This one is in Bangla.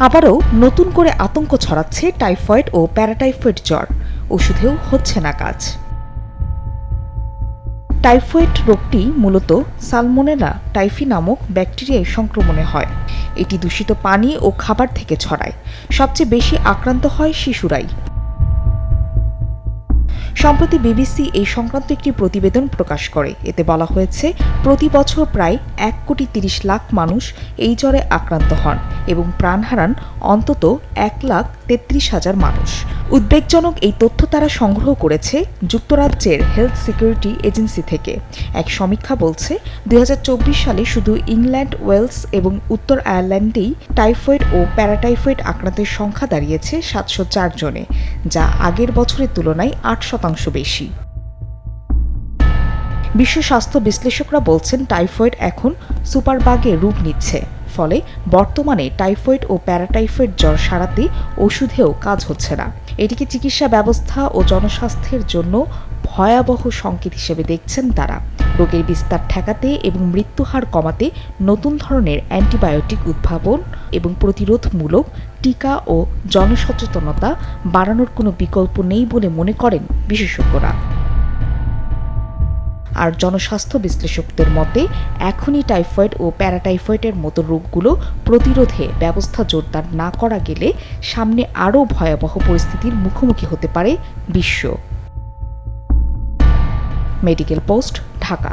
আবারও নতুন করে আতঙ্ক ছড়াচ্ছে টাইফয়েড ও প্যারাটাইফয়েড জ্বর। ওষুধেও হচ্ছে না কাজ। টাইফয়েড রোগটি মূলত সালমোনেলা টাইফি নামক ব্যাকটেরিয়ায় সংক্রমণে হয়। এটি দূষিত পানি ও খাবার থেকে ছড়ায়। সবচেয়ে বেশি আক্রান্ত হয় শিশুরাই। সম্প্রতি বিবিসি এই সংক্রান্ত একটি প্রতিবেদন প্রকাশ করে। এতে বলা হয়েছে, প্রতি বছর প্রায় এক কোটি তিরিশ লাখ মানুষ এই জ্বরে আক্রান্ত হন এবং প্রাণ হারান অন্তত এক লাখ তেত্রিশ হাজার মানুষ। উদ্বেগজনক এই তথ্য তারা সংগ্রহ করেছে যুক্তরাজ্যের হেলথ সিকিউরিটি এজেন্সি থেকে। এক সমীক্ষা বলছে দু হাজার চব্বিশ সালে শুধু ইংল্যান্ড, ওয়েলস এবং উত্তর আয়ারল্যান্ডেই টাইফয়েড ও প্যারাটাইফয়েড আক্রান্তের সংখ্যা দাঁড়িয়েছে সাতশো চার জনে, যা আগের বছরের তুলনায় আট শতাংশ বেশি। বিশ্ব স্বাস্থ্য বিশ্লেষকরা বলছেন, টাইফয়েড এখন সুপারবাগে রূপ নিচ্ছে। ফলে বর্তমানে টাইফয়েড ও প্যারাটাইফয়েড জ্বর সারাতে ওষুধেও কাজ হচ্ছে না। এটিকে চিকিৎসা ব্যবস্থা ও জনস্বাস্থ্যের জন্য ভয়াবহ সংকেত হিসেবে দেখছেন তারা। রোগের বিস্তার ঠেকাতে এবং মৃত্যুহার কমাতে নতুন ধরনের অ্যান্টিবায়োটিক উদ্ভাবন এবং প্রতিরোধমূলক টিকা ও জনসচেতনতা বাড়ানোর কোনো বিকল্প নেই বলে মনে করেন বিশেষজ্ঞরা। আর জনস্বাস্থ্য বিশ্লেষকদের মতে, এখনই টাইফয়েড ও প্যারাটাইফয়েডের মতো রোগগুলো প্রতিরোধে ব্যবস্থা জোরদার না করা গেলে সামনে আরও ভয়াবহ পরিস্থিতির মুখোমুখি হতে পারে বিশ্ব। Medical post, Dhaka.